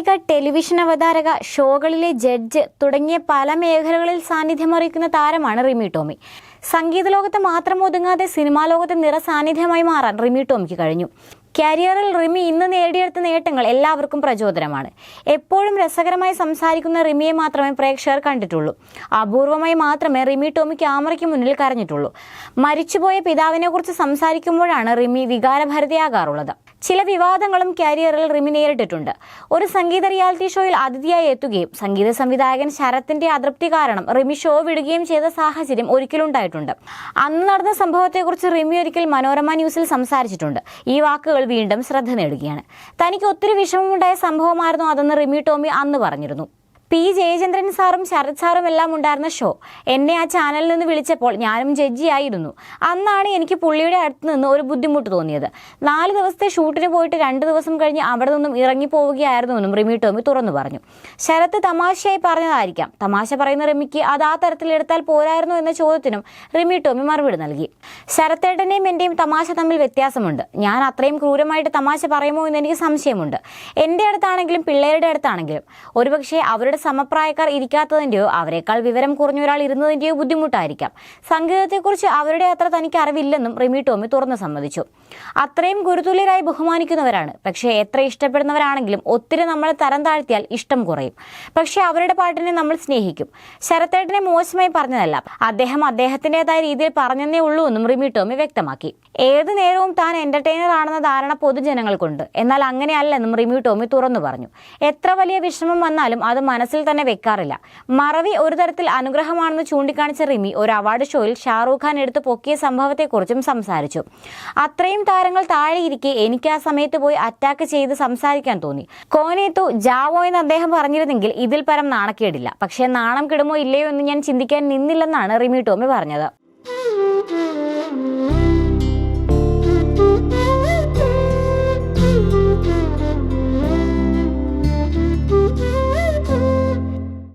നായിക television അവതാരക ഷോകളിലെ judge തുടങ്ങിയ പല മേഖലകളിൽ സാന്നിധ്യമറിയിക്കുന്ന താരമാണ് റിമി ടോമി. സംഗീത ലോകത്ത് മാത്രം ഒതുങ്ങാതെ സിനിമാ ലോകത്ത് നിറ സാന്നിധ്യമായി മാറാൻ റിമി ടോമിക്ക് കഴിഞ്ഞു. കരിയറിൽ റിമി ഇന്ന് നേടിയെടുത്ത നേട്ടങ്ങൾ എല്ലാവർക്കും പ്രചോദനമാണ്. എപ്പോഴും രസകരമായി സംസാരിക്കുന്ന റിമിയെ മാത്രമേ പ്രേക്ഷകർ കണ്ടിട്ടുള്ളൂ. അപൂർവമായി മാത്രമേ റിമി ടോമി ക്യാമറയ്ക്ക് മുന്നിൽ കരഞ്ഞിട്ടുള്ളൂ. മരിച്ചുപോയ പിതാവിനെക്കുറിച്ച് സംസാരിക്കുമ്പോഴാണ് റിമി വികാരഭരിതയാകാറുള്ളത്. ചില വിവാദങ്ങളും കരിയറിൽ റിമി നേരിട്ടിട്ടുണ്ട്. ഒരു സംഗീത റിയാലിറ്റി ഷോയിൽ അതിഥിയായി എത്തുകയും സംഗീത സംവിധായകൻ ശരത്തിന്റെ അതൃപ്തി കാരണം റിമി ഷോ വിടുകയും ചെയ്ത സാഹചര്യം ഒരിക്കലുണ്ടായിട്ടുണ്ട് അന്ന് നടന്ന സംഭവത്തെക്കുറിച്ച് റിമി ഒരിക്കൽ മനോരമ ന്യൂസിൽ സംസാരിച്ചിട്ടുണ്ട്. ഈ വാക്കുകൾ വീണ്ടും ശ്രദ്ധ നേടുകയാണ്. തനിക്ക് ഒത്തിരി വിഷമമുണ്ടായ സംഭവമായിരുന്നു അതെന്ന് റിമി ടോമി അന്ന് പറഞ്ഞിരുന്നു. പി ജയചന്ദ്രൻ സാറും ശരത് സാറും എല്ലാം ഉണ്ടായിരുന്ന ഷോ എന്നെ ആ ചാനലിൽ നിന്ന് വിളിച്ചപ്പോൾ ഞാനും ജഡ്ജിയായിരുന്നു അന്നാണ് എനിക്ക് പുള്ളിയുടെ അടുത്ത് നിന്ന് ഒരു ബുദ്ധിമുട്ട് തോന്നിയത്. നാല് ദിവസത്തെ ഷൂട്ടിന് പോയിട്ട് രണ്ട് ദിവസം കഴിഞ്ഞ് അവിടെ നിന്നും ഇറങ്ങി പോവുകയായിരുന്നുവെന്നും റിമി ടോമി തുറന്നു പറഞ്ഞു. ശരത്ത് തമാശയായി പറഞ്ഞതായിരിക്കാം. തമാശ പറയുന്ന റിമിക്ക് അത് ആ തരത്തിൽ എടുത്താൽ പോരായിരുന്നു എന്ന ചോദ്യത്തിനും റിമി ടോമി മറുപടി നൽകി. ശരത്തേട്ടനെയും എന്റെയും തമാശ തമ്മിൽ വ്യത്യാസമുണ്ട്. ഞാൻ അത്രയും ക്രൂരമായിട്ട് തമാശ പറയുമോ എന്ന് എനിക്ക് സംശയമുണ്ട്. എന്റെ അടുത്താണെങ്കിലും പിള്ളേരുടെ അടുത്താണെങ്കിലും. ഒരുപക്ഷെ അവരുടെ സമപ്രായക്കാർ ഇരിക്കാത്തതിന്റെയോ അവരെക്കാൾ വിവരം കുറഞ്ഞ ഒരാൾ ഇരുന്നതിന്റെയോ ബുദ്ധിമുട്ടായിരിക്കാം. സംഗീതത്തെക്കുറിച്ച് അവരുടെ അത്ര തനിക്ക് അറിവില്ലെന്നും റിമി ടോമി തുറന്നു സമ്മതിച്ചു. അത്രയും ഗുരുതുല്യരായി ബഹുമാനിക്കുന്നവരാണ്. പക്ഷേ എത്ര ഇഷ്ടപ്പെടുന്നവരാണെങ്കിലും ഒത്തിരി നമ്മളെ തരം താഴ്ത്തിയാൽ ഇഷ്ടം കുറയും. പക്ഷേ അവരുടെ പാട്ടിനെ നമ്മൾ സ്നേഹിക്കും. ശരത്തേട്ടനെ മോശമായി പറഞ്ഞതല്ല. അദ്ദേഹം അദ്ദേഹത്തിന്റെതായ രീതിയിൽ പറഞ്ഞതേ ഉള്ളൂ എന്നും റിമി ടോമി വ്യക്തമാക്കി. ഏത് നേരവും താൻ എന്റർടൈനർ ആണെന്ന ധാരണ പൊതുജനങ്ങൾക്കുണ്ട്. എന്നാൽ അങ്ങനെയല്ലെന്നും റിമി ടോമി തുറന്നു പറഞ്ഞു. എത്ര വലിയ വിഷമം വന്നാലും അത് മനസ്സിൽ തന്നെ വെക്കാറില്ല. മറവി ഒരു തരത്തിൽ അനുഗ്രഹമാണെന്ന് ചൂണ്ടിക്കാണിച്ച റിമി ഒരു അവാർഡ് ഷോയിൽ ഷാറൂഖ് ഖാൻ എടുത്ത് പൊക്കിയ സംഭവത്തെക്കുറിച്ചും സംസാരിച്ചു. അത്രയും താരങ്ങൾ താഴെയിരിക്കെ എനിക്ക് ആ സമയത്ത് പോയി അറ്റാക്ക് ചെയ്ത് സംസാരിക്കാൻ തോന്നി. കോനേത്തു ജാവോ എന്ന് അദ്ദേഹം പറഞ്ഞിരുന്നെങ്കിൽ ഇതിൽ പരം നാണക്കേടില്ല. പക്ഷേ നാണം കിടുമോ ഇല്ലയോ എന്ന് ഞാൻ ചിന്തിക്കാൻ നിന്നില്ലെന്നാണ് റിമി ടോമി പറഞ്ഞത്.